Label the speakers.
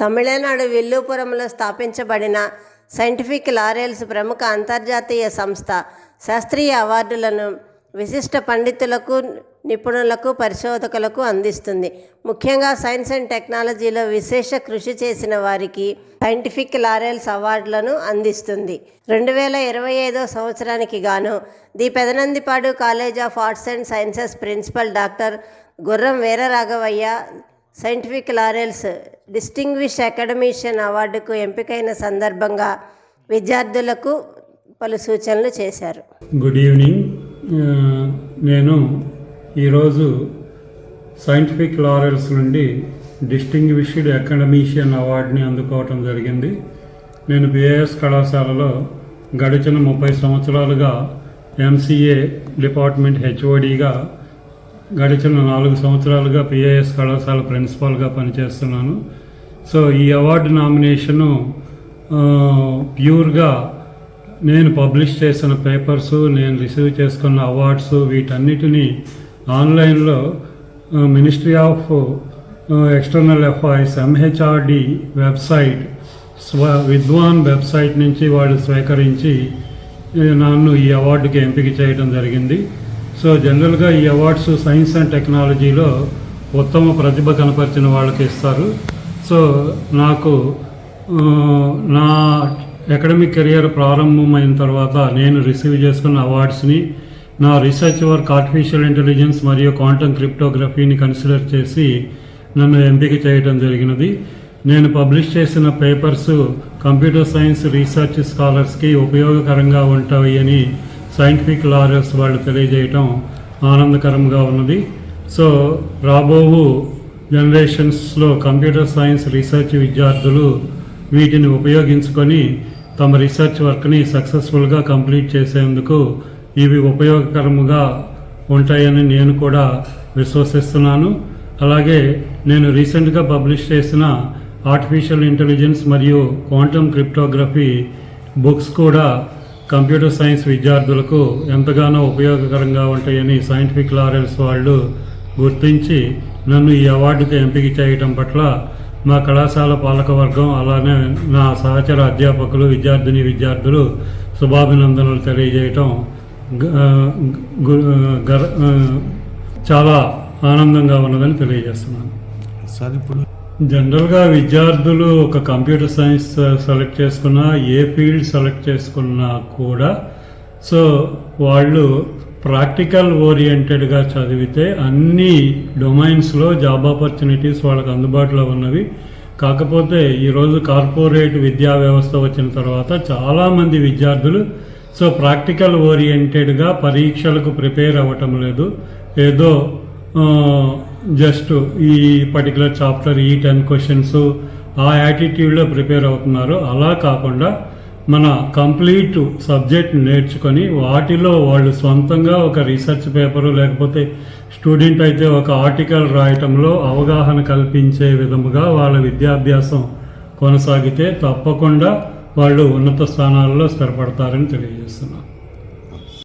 Speaker 1: తమిళనాడు విల్లుపురంలో స్థాపించబడిన scientific laurels ప్రముఖ అంతర్జాతీయ సంస్థ శాస్త్రీయ అవార్డులను విశిష్ట పండితులకు నిపుణులకు పరిశోధకులకు అందిస్తుంది. ముఖ్యంగా సైన్స్ అండ్ టెక్నాలజీలో విశేష కృషి చేసిన వారికి సైంటిఫిక్ లారెల్స్ అవార్డులను అందిస్తుంది. రెండు వేల ఇరవై ఐదో సంవత్సరానికి గాను the Pedanandipadu college of arts and sciences principal doctor Gurram Veeraraghavaiah scientific laurels distinguish academician అవార్డుకు ఎంపికైన సందర్భంగా విద్యార్థులకు పలు సూచనలు చేశారు.
Speaker 2: Good evening. నేను ఈరోజు సైంటిఫిక్ లారెల్స్ నుండి డిస్టింగ్విష్డ్ అకాడమీషియన్ అవార్డుని అందుకోవటం జరిగింది. నేను బిఏఎస్ కళాశాలలో గడిచిన ముప్పై సంవత్సరాలుగా ఎంసీఏ డిపార్ట్మెంట్ హెచ్ఓడిగా గడిచిన నాలుగు సంవత్సరాలుగా పిఏఎస్ కళాశాల ప్రిన్సిపాల్గా పనిచేస్తున్నాను. సో ఈ అవార్డు నామినేషను ప్యూర్గా నేను పబ్లిష్ చేసిన పేపర్స్ నేను రిసీవ్ చేసుకున్న అవార్డ్స్ వీటన్నిటినీ ఆన్లైన్లో ministry of external affairs MHRD website స్వ విద్వాన్ వెబ్సైట్ నుంచి వాళ్ళు స్వీకరించి నన్ను ఈ అవార్డుకి ఎంపిక చేయడం జరిగింది. సో జనరల్గా ఈ అవార్డ్స్ సైన్స్ అండ్ టెక్నాలజీలో ఉత్తమ ప్రతిభ కనపరిచిన వాళ్ళకి ఇస్తారు. సో నాకు నా అకాడమిక్ కెరియర్ ప్రారంభమైన తర్వాత నేను రిసీవ్ చేసుకున్న అవార్డ్స్ని నా రీసెర్చ్ వర్క్ ఆర్టిఫిషియల్ ఇంటెలిజెన్స్ మరియు క్వాంటమ్ క్రిప్టోగ్రఫీని కన్సిడర్ చేసి నన్ను ఎంపిక చేయడం జరిగినది. నేను పబ్లిష్ చేసిన పేపర్స్ కంప్యూటర్ సైన్స్ రీసెర్చ్ స్కాలర్స్కి ఉపయోగకరంగా ఉంటాయి అని సైంటిఫిక్ లారర్స్ వాళ్ళు తెలియజేయటం ఆనందకరంగా ఉన్నది. సో రాబోవు జనరేషన్స్లో కంప్యూటర్ సైన్స్ రీసెర్చ్ విద్యార్థులు వీటిని ఉపయోగించుకొని తమ రీసెర్చ్ వర్క్ని సక్సెస్ఫుల్గా కంప్లీట్ చేసేందుకు ఇవి ఉపయోగకరముగా ఉంటాయని నేను కూడా విశ్వసిస్తున్నాను. అలాగే నేను రీసెంట్గా పబ్లిష్ చేసిన ఆర్టిఫిషియల్ ఇంటెలిజెన్స్ మరియు క్వాంటమ్ క్రిప్టోగ్రఫీ బుక్స్ కూడా కంప్యూటర్ సైన్స్ విద్యార్థులకు ఎంతగానో ఉపయోగకరంగా ఉంటాయని సైంటిఫిక్ లారెన్స్ వాళ్ళు గుర్తించి నన్ను ఈ అవార్డుకి ఎంపిక చేయటం పట్ల మా కళాశాల పాలకవర్గం అలానే నా సహచర అధ్యాపకులు విద్యార్థిని విద్యార్థులు శుభాభినందనలు తెలియజేయటం గర్- చాలా ఆనందంగా ఉన్నదని తెలియజేస్తున్నాను.
Speaker 3: సార్ ఇప్పుడు
Speaker 2: జనరల్గా విద్యార్థులు ఒక కంప్యూటర్ సైన్స్ సెలెక్ట్ చేసుకున్నా ఏ ఫీల్డ్ సెలెక్ట్ చేసుకున్నా కూడా సో వాళ్ళు ప్రాక్టికల్ ఓరియంటెడ్గా చదివితే అన్ని డొమైన్స్లో జాబ్ ఆపర్చునిటీస్ వాళ్ళకి అందుబాటులో ఉన్నవి. కాకపోతే ఈరోజు కార్పొరేట్ విద్యా వ్యవస్థ వచ్చిన తర్వాత చాలామంది విద్యార్థులు సో ప్రాక్టికల్ ఓరియంటెడ్గా పరీక్షలకు ప్రిపేర్ అవ్వటం లేదు. ఏదో జస్ట్ ఈ పర్టికులర్ చాప్టర్ ఈ టెన్ క్వశ్చన్స్ ఆ యాటిట్యూడ్లో ప్రిపేర్ అవుతున్నారు. అలా కాకుండా మన కంప్లీట్ సబ్జెక్ట్ నేర్చుకొని వాటిలో వాళ్ళు సొంతంగా ఒక రీసెర్చ్ పేపరు లేకపోతే స్టూడెంట్ అయితే ఒక ఆర్టికల్ రాయటంలో అవగాహన కల్పించే విధముగా వాళ్ళ విద్యాభ్యాసం కొనసాగితే తప్పకుండా వాళ్ళు ఉన్నత స్థానాల్లో స్థిరపడతారని తెలియజేస్తున్నాను.